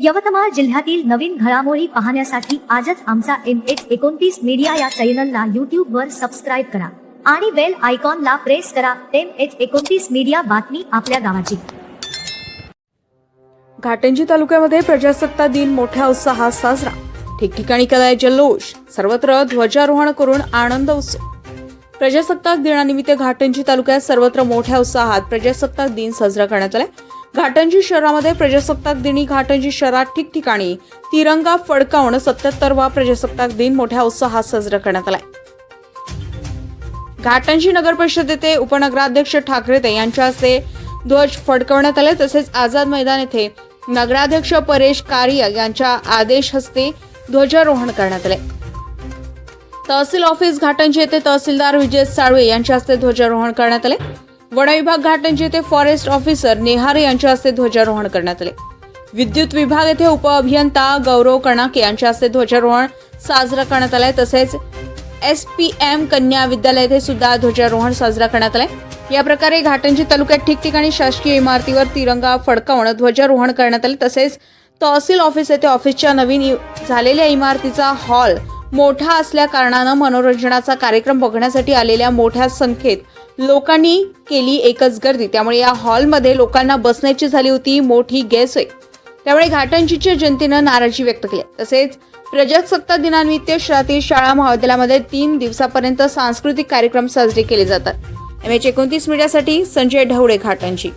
यवतमाळ जिल्ह्यातील नवीन घडामोडी पाहण्यासाठी आजच आमचा एम एच एकोणतीस मीडिया या चॅनलला युट्यूब वर सबस्क्राईब करा आणि बेल आयकॉनला प्रेस करा एम एच एकोणतीस मीडिया बातमी आपल्या गावाची. घाटंजी तालुक्यामध्ये प्रजासत्ताक दिन मोठ्या उत्साहात साजरा. ठिकठिकाणी कलाय जल्लोष. सर्वत्र ध्वजारोहण करून आनंद उत्सव. प्रजासत्ताक दिनानिमित्त घाटंजी तालुक्यात सर्वत्र मोठ्या उत्साहात प्रजासत्ताक दिन साजरा करण्यात आला घाटंजी शहरामध्ये प्रजासत्ताक दिनी घाटंजी शहरात ठिकठिकाणी तिरंगा फडकावून सत्याहत्तरवा प्रजासत्ताक दिन मोठ्या उत्साहात साजरा करण्यात आलाय. घाटंजी नगर परिषदेचे उपनगराध्यक्ष ठाकरे यांच्या हस्ते ध्वज फडकवण्यात आले. तसेच आझाद मैदान येथे नगराध्यक्ष परेश कारिया यांच्या आदेश हस्ते ध्वजारोहण करण्यात आले. तहसील ऑफिस घाटंजी येथे तहसीलदार विजय साळवे यांच्या हस्ते ध्वजारोहण करण्यात आले. वनविभाग घाटंजी येथे फॉरेस्ट ऑफिसर नेहारे यांच्या हस्ते ध्वजारोहण करण्यात आले. विद्युत विभाग येथे उपअभियंता गौरव कणाके यांच्या हस्ते ध्वजारोहण साजरा करण्यात आलाय. तसेच एस पी एम कन्या विद्यालय येथे सुद्धा ध्वजारोहण साजरा करण्यात आलाय. या प्रकारे घाटंजी तालुक्यात ठिकठिकाणी शासकीय इमारतीवर तिरंगा फडकावून ध्वजारोहण करण्यात आले. तसेच तहसील ऑफिस येथे ऑफिसच्या नवीन झालेल्या इमारतीचा हॉल मोठा असल्या कारणानं मनोरंजनाचा कार्यक्रम बघण्यासाठी आलेल्या मोठ्या संख्येत लोकांनी केली एकच गर्दी. त्यामुळे या हॉलमध्ये लोकांना बसण्याची झाली होती मोठी गैरसोय. त्यामुळे घाटंजीच्या जनतेनं नाराजी व्यक्त केली. तसेच प्रजासत्ताक दिनानिमित्त शहरातील शाळा महाविद्यालयामध्ये तीन दिवसापर्यंत सांस्कृतिक कार्यक्रम साजरे केले जातात. एम एच एकोणतीस मीडियासाठी संजय ढवळे घाटंजी.